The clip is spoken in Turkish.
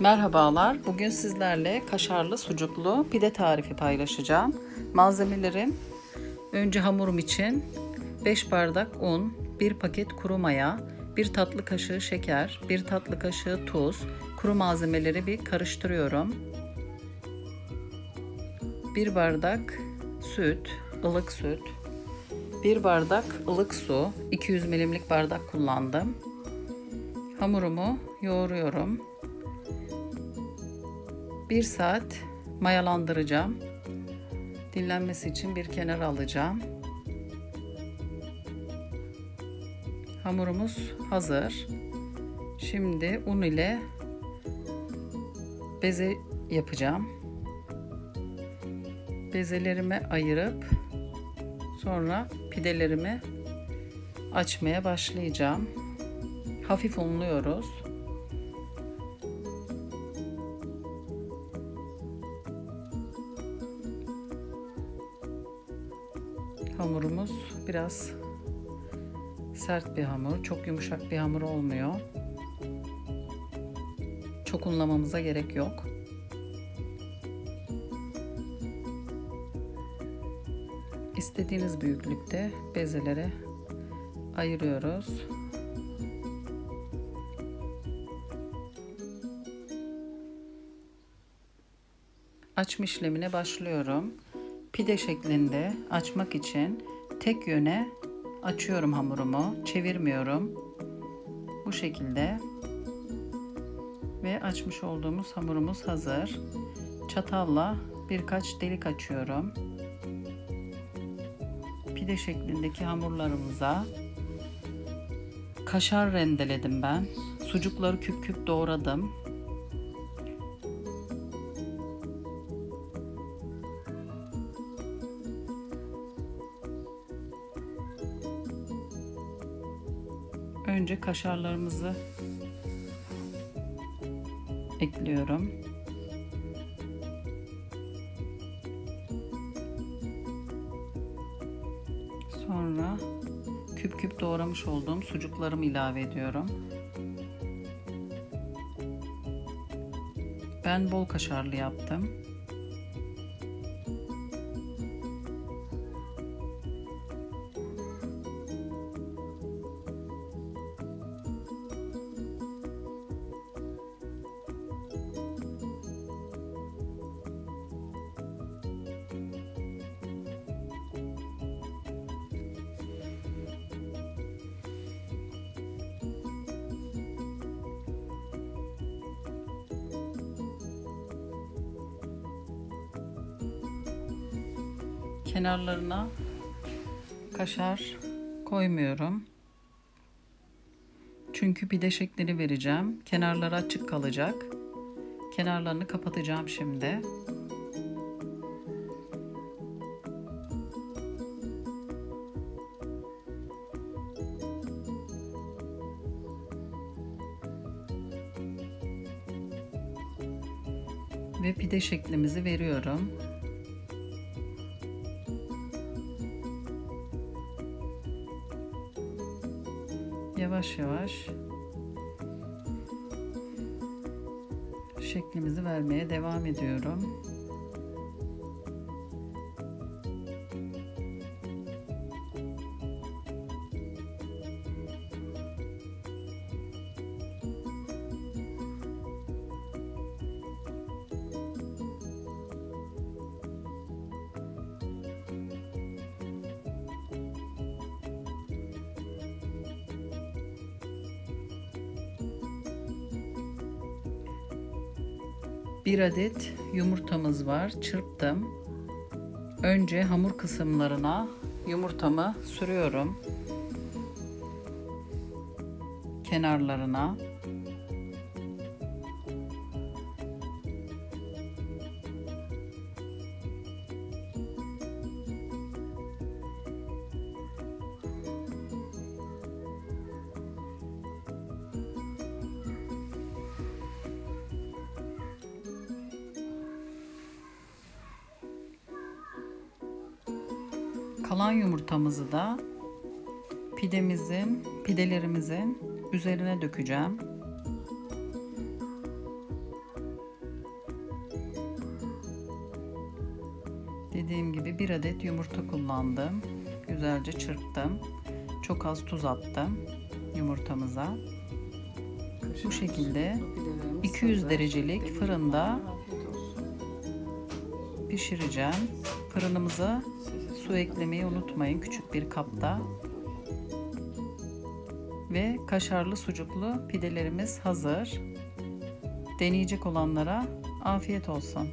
Merhabalar. Bugün sizlerle kaşarlı sucuklu pide tarifi paylaşacağım. Malzemelerim önce hamurum için 5 bardak un, 1 paket kuru maya, 1 tatlı kaşığı şeker, 1 tatlı kaşığı tuz, kuru malzemeleri bir karıştırıyorum. 1 bardak süt, ılık süt, 1 bardak ılık su, 200 milimlik bardak kullandım. Hamurumu yoğuruyorum. 1 saat mayalandıracağım. Dinlenmesi için bir kenara alacağım. Hamurumuz hazır. Şimdi un ile beze yapacağım. Bezelerimi ayırıp sonra pidelerimi açmaya başlayacağım. Hafif unluyoruz. Hamurumuz biraz sert bir hamur. Çok yumuşak bir hamur olmuyor. Çok unlamamıza gerek yok. İstediğiniz büyüklükte bezelere ayırıyoruz. Açma işlemine başlıyorum. Pide şeklinde açmak için tek yöne açıyorum hamurumu. Çevirmiyorum. Bu şekilde. Ve açmış olduğumuz hamurumuz hazır. Çatalla birkaç delik açıyorum. Pide şeklindeki hamurlarımıza kaşar rendeledim ben. Sucukları küp küp doğradım. Önce kaşarlarımızı ekliyorum. Sonra küp küp doğramış olduğum sucuklarımı ilave ediyorum. Ben bol kaşarlı yaptım. Kenarlarına kaşar koymuyorum. Çünkü pide şeklini vereceğim. Kenarları açık kalacak. Kenarlarını kapatacağım şimdi. Ve pide şeklimizi veriyorum. Yavaş yavaş şeklimizi vermeye devam ediyorum. Bir adet yumurtamız var. Çırptım. Önce hamur kısımlarına yumurtamı sürüyorum. Kenarlarına. kalan yumurtamızı da pidemizin, pidelerimizin üzerine dökeceğim. Dediğim gibi bir adet yumurta kullandım. Güzelce çırptım. Çok az tuz attım yumurtamıza. Bu şekilde 200 derecelik fırında pişireceğim. Fırınımızı su eklemeyi unutmayın küçük bir kapta. Ve kaşarlı sucuklu pidelerimiz hazır. Deneyecek olanlara afiyet olsun.